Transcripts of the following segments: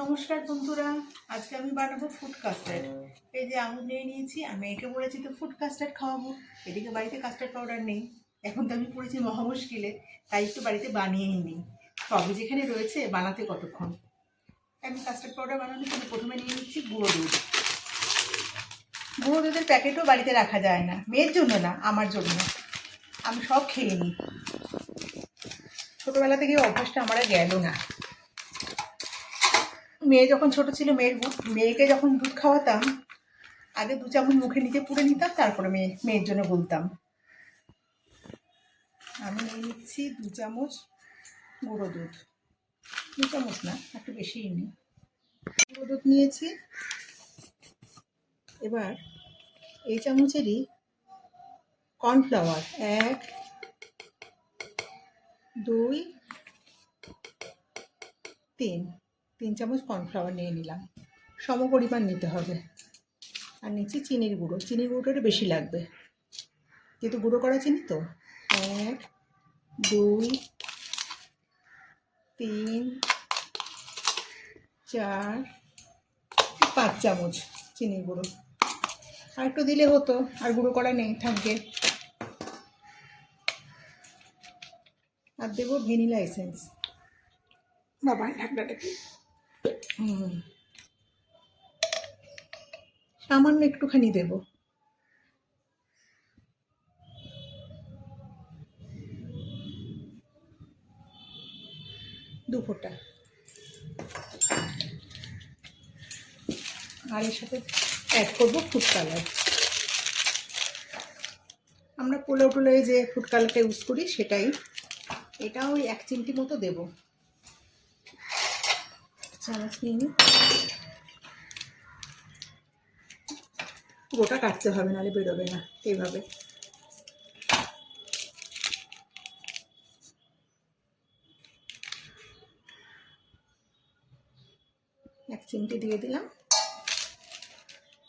নমস্কার বন্ধুরা, আজকে আমি বানাবো ফুড কাস্টার্ড এই যে আঙুর নিয়ে নিয়েছি আমি একে বলেছি তো ফুড কাস্টার্ড খাওয়াবো। এদিকে বাড়িতে কাস্টার্ড পাউডার নেই, এখন তো আমি পড়েছি মহা মুশকিলে তাই একটু বাড়িতে বানিয়েই নিই। সবই যেখানে রয়েছে, বানাতে কতক্ষণ? আমি কাস্টার্ড পাউডার বানানোর জন্য প্রথমে নিয়ে নিচ্ছি গুঁড়ো দুধ। গুঁড়ো দুধের প্যাকেটও বাড়িতে রাখা যায় না, মেয়ের জন্য না, আমার জন্য। আমি সব খেয়ে নিই। ছোটোবেলা থেকে অভ্যাসটা আমার গেল না। মেয়ে যখন ছোট ছিল, মেয়ের মেয়েকে যখন দুধ খাওয়াতাম, আগে দু চামচ মুখে নিচে পুড়ে নিতাম, তারপরে মেয়ে, মেয়ের জন্য বলতাম আমি নিয়ে নিচ্ছি দু চামচ গুঁড়ো দুধ। দু চামচ না, একটু বেশিই নিই গুঁড়ো দুধ নিয়েছি। এবার এই চামচেরই কর্নফ্লাওয়ার, এক, দুই, তিন। তিন চামচ কর্নফ্লাওয়ার নিয়ে নিলাম। সম পরিমাণ নিতে হবে। আর নিচ্ছি চিনির গুঁড়ো। চিনির গুঁড়োটা বেশি লাগবে। যেহেতু গুঁড়ো করা চিনি তো। এক, দুই, তিন, চার, পাঁচ চামচ চিনির গুঁড়ো। আর একটু দিলে হতো, আর গুঁড়ো করা নেই, থাকবে। আর দেবো ভ্যানিলা এসেন্স। বাবা, ঢাকনাটা। সামান্য একটুখানি দেব। দু ফোঁটা আর এর সাথে অ্যাড করব ফুড কালার আমরা পোলাও টোলায় যে ফুড কালারটা ইউজ করি, সেটাই। এটা ওই এক চিমটি মতো দেবো। চামচ নিয়ে গোটা কাটতে হবে, নাহলে বেরোবে না এইভাবে। এক চিমটি দিয়ে দিলাম।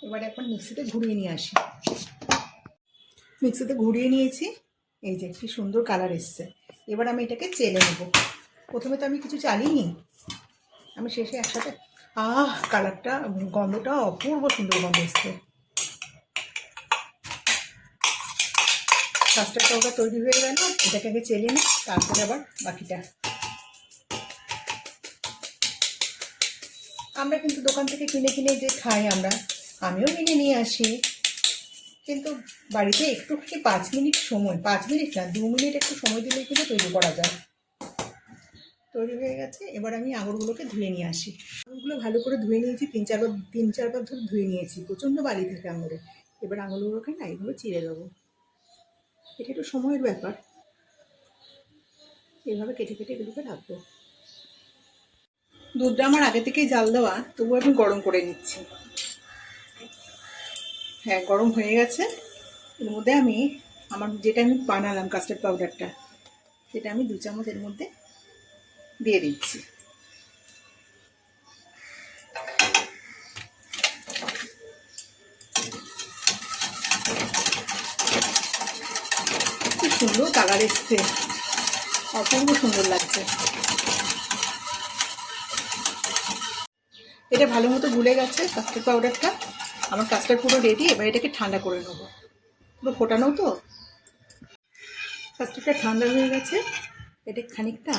এবার এখন মিক্সিতে ঘুরিয়ে নিয়ে আসি। মিক্সিতে ঘুরিয়ে নিয়েছি। এই যে, কি সুন্দর কালার এসছে। এবার আমি এটাকে চেলে নেব। প্রথমে তো আমি কিছু চালিনি। আমি শেষে একসাথে। আহ, কালারটা, গন্ধটা অপূর্ব সুন্দর গন্ধ এসছে। কাস্টার্ড পাউডার তৈরি হয়ে গেল, এটাকে আগে চেলে নিই, তারপরে আবার বাকিটা। আমরা কিন্তু দোকান থেকে কিনে কিনে যে খাই আমরা, আমিও কিনে নিয়ে আসি। কিন্তু বাড়িতে একটুখানি পাঁচ মিনিট সময়, পাঁচ মিনিট না, দু মিনিট একটু সময় দিলে কিন্তু তৈরি করা যায়। তৈরি হয়ে গেছে। এবার আমি আঙুরগুলোকে ধুয়ে নিয়ে আসি। আঙুরগুলো ভালো করে ধুয়ে নিয়েছি, তিন চারবার তিন চারবার ধরে ধুয়ে নিয়েছি। প্রচণ্ড বালি থাকে আঙুরে। এবার আঙুরগুলোকে না এইভাবে চিড়ে দেবো। এটা একটু সময়ের ব্যাপার। এইভাবে কেটে কেটে এগুলোকে রাখব। দুধটা আমার আগে থেকেই জাল দেওয়া, তবুও আমি গরম করে নিচ্ছি। হ্যাঁ গরম হয়ে গেছে। এর মধ্যে আমি আমার যেটা আমি বানালাম কাস্টার্ড পাউডারটা সেটা আমি দু চামচ এর মধ্যে দিয়ে দিচ্ছি। সুন্দর কালার এসছে। অপূর্ব সুন্দর লাগছে। এটা ভালো মতো গুলে গেছে, কাস্টার্ড পাউডারটা। আমার কাস্টার্ড পুরো রেডি এবার এটাকে ঠান্ডা করে নেব। পুরো ফোটানো তো? কাস্টার্ডটা ঠান্ডা হয়ে গেছে। এটা খানিকটা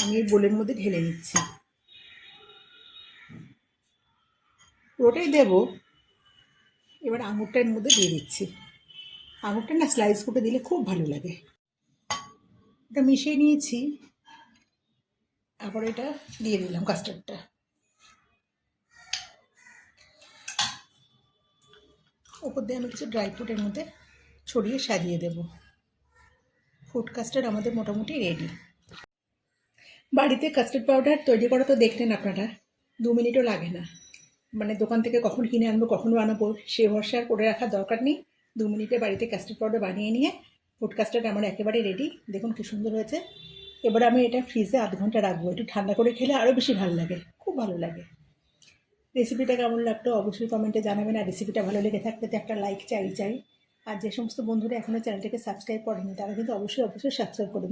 আমি এই বোলের মধ্যে ঢেলে নিচ্ছি। পুরোটাই দেব। এবার আঙুরটা এর মধ্যে দিয়ে দিচ্ছি। আঙুরটা না স্লাইস করে দিলে খুব ভালো লাগে। এটা মিশিয়ে নিয়েছি। তারপরে এটা দিয়ে দিলাম কাস্টার্ডটা ওপর দিয়ে আমি কিছু ড্রাই ফ্রুটের মধ্যে ছড়িয়ে সাজিয়ে দেব। ফুড কাস্টার্ড আমাদের মোটামুটি রেডি বাড়িতে কাস্টার্ড পাউডার তৈরি করা তো দেখলেন আপনারা। দু মিনিটও লাগে না। মানে দোকান থেকে কখন কিনে আনব, কখন বানাবো, সে ভরসা করে রাখার দরকার নেই। দু মিনিটে বাড়িতে কাস্টার্ড পাউডার বানিয়ে নিয়ে ফুড কাস্টার্ড আমার একেবারে রেডি দেখুন কি সুন্দর হয়েছে। এবার আমি এটা ফ্রিজে আধ ঘণ্টা রাখব। একটু ঠান্ডা করে খেলে আরও বেশি ভালো লাগে। খুব ভালো লাগে। রেসিপিটা কেমন লাগতো অবশ্যই কমেন্টে জানাবেন। আর রেসিপিটা ভালো লেগে থাকলে তো একটা লাইক চাই চাই। আর যে সমস্ত বন্ধুরা এখনও চ্যানেলটাকে সাবস্ক্রাইব করেনি, তারা কিন্তু অবশ্যই অবশ্যই সাবস্ক্রাইব করবেন